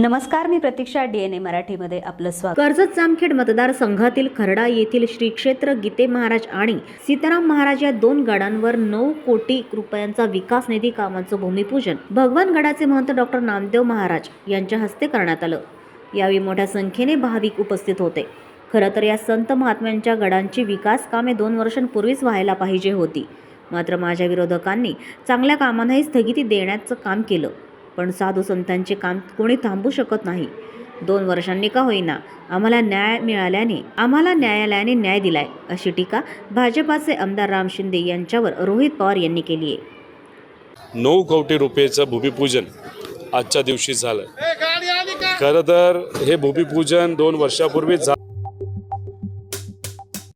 नमस्कार मी प्रतीक्षा डीएनए मराठीमध्ये आपलं स्वागत. कर्जत जामखेड मतदारसंघातील खर्डा येथील श्री क्षेत्र गीते महाराज आणि सीताराम महाराज या दोन गडांवर नऊ कोटी रुपयांचा विकास निधी कामाचं भूमिपूजन भगवान गडाचे महंत डॉक्टर नामदेव महाराज यांच्या हस्ते करण्यात आलं. यावेळी मोठ्या संख्येने भाविक उपस्थित होते. खरं तर या संत महात्म्यांच्या गडांची विकास कामे दोन वर्षांपूर्वीच व्हायला पाहिजे होती. मात्र माझ्या विरोधकांनी चांगल्या कामांनाही स्थगिती देण्याचं काम केलं. पण साधू संतांचे काम कोणी थांबू शकत नाही. दोन वर्षांनी का होईना आम्हाला न्याय मिळाल्याने आम्हाला न्यायालयाने न्याय दिलाय अशी टीका भाजपाचे आमदार राम शिंदे यांच्यावर रोहित पवार यांनी केली आहे. नऊ कोटी रुपयेचं भूमिपूजन आजच्या दिवशी झालं. खरं तर हे भूमिपूजन दोन वर्षापूर्वीच झालं.